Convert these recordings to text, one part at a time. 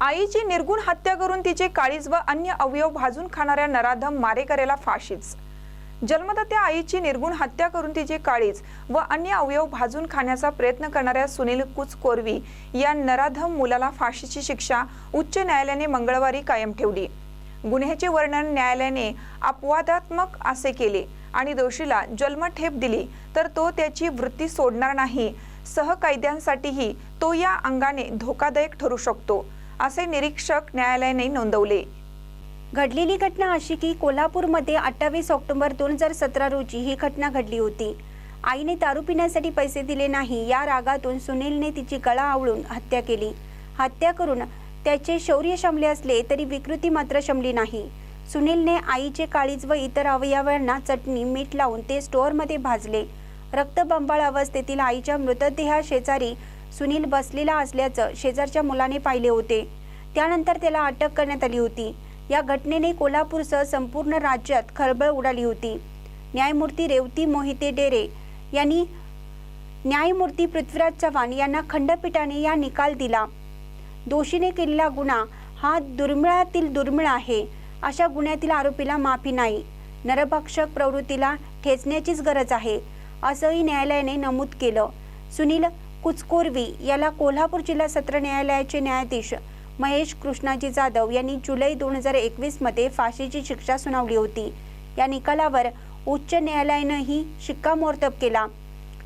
आईची निर्गुण हत्या करून तिचे काळीज व अन्य अवयव भाजून खाणाऱ्या नराधम मारेकऱ्याला फाशीच. जन्मदात्या आईची निर्गुण हत्या करून तिचे काळीज व अन्य अवयव भाजून खाण्याचा प्रयत्न करणाऱ्या सुनील कुचकोरवी या नराधम मुलाला फाशीची शिक्षा उच्च न्यायालयाने मंगळवारी कायम ठेवली. गुन्ह्याचे वर्णन न्यायालयाने अपवादात्मक असे केले आणि दोषीला जन्मठेप दिली तर तो त्याची वृत्ती सोडणार नाही. सहकायद्यांसाठीही तो या अंगाने धोकादायक ठरू शकतो. असे निरीक्षक न्यायालयाने नोंदवले. घडलेली घटना अशी की कोल्हापूरमध्ये अठ्ठावीस ऑक्टोबर दोन हजार सतरा रोजी ही घटना घडली होती. आईने दारू पिण्यासाठी पैसे दिले नाही या रागातून सुनीलने तिची गळा आवळून हत्या केली. हत्या करून त्याचे शौर्य शमले असले तरी विकृती मात्र शमली नाही. सुनीलने आईचे काळीज व इतर अवयवांना चटणी मीठ लावून ते स्टोअरमध्ये भाजले. रक्तबंबाळ अवस्थेतील आईच्या मृतदेहा शेजारी सुनील बसलेला असल्याचं शेजारच्या मुलाने पाहिले होते. त्यानंतर त्याला अटक करण्यात आली होती. या घटनेने कोल्हापूरसह संपूर्ण राज्यात खळबळ उडाली होती. न्यायमूर्ती रेवती मोहिते डेरे यांनी न्यायमूर्ती पृथ्वीराज चव्हाण यांना खंडपीठाने या निकाल दिला. दोषीने केलेला गुन्हा हा दुर्मिळातील दुर्मिळ आहे. अशा गुन्ह्यातील आरोपीला माफी नाही. नरभक्षक प्रवृत्तीला ठेचण्याचीच गरज आहे असंही न्यायालयाने नमूद केलं. सुनील कुचकोरवी याला कोल्हापूर जिल्हा सत्र न्यायालयाचे न्यायाधीश महेश कृष्णाजी जाधव यांनी जुलै दोन हजार एकवीसमध्ये फाशीची शिक्षा सुनावली होती. या निकालावर उच्च न्यायालयानंही शिक्कामोर्तब केला.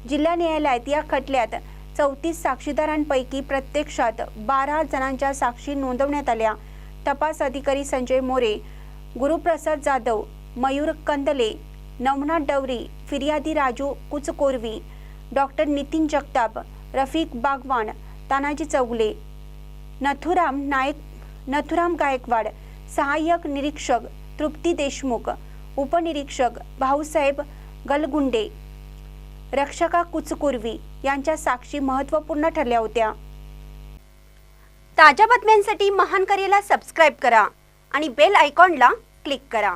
जिल्हा न्यायालयात या खटल्यात चौतीस साक्षीदारांपैकी प्रत्यक्षात बारा जणांच्या साक्षी नोंदवण्यात आल्या. तपास अधिकारी संजय मोरे गुरुप्रसाद जाधव मयूर कंदले नवनाथ डवरी फिर्यादी राजू कुचकोरवी डॉक्टर नितीन जगताप रफिक बागवान तानाजी चौगले नथुराम नायक नथुराम गायकवाड सहाय्यक निरीक्षक तृप्ती देशमुख उपनिरीक्षक भाऊसाहेब गलगुंडे रक्षका कुचकुर्वी यांच्या साक्षी महत्त्वपूर्ण ठरल्या होत्या. ताज्या बातम्यांसाठी महान करेला सबस्क्राईब करा आणि बेल आयकॉनला क्लिक करा.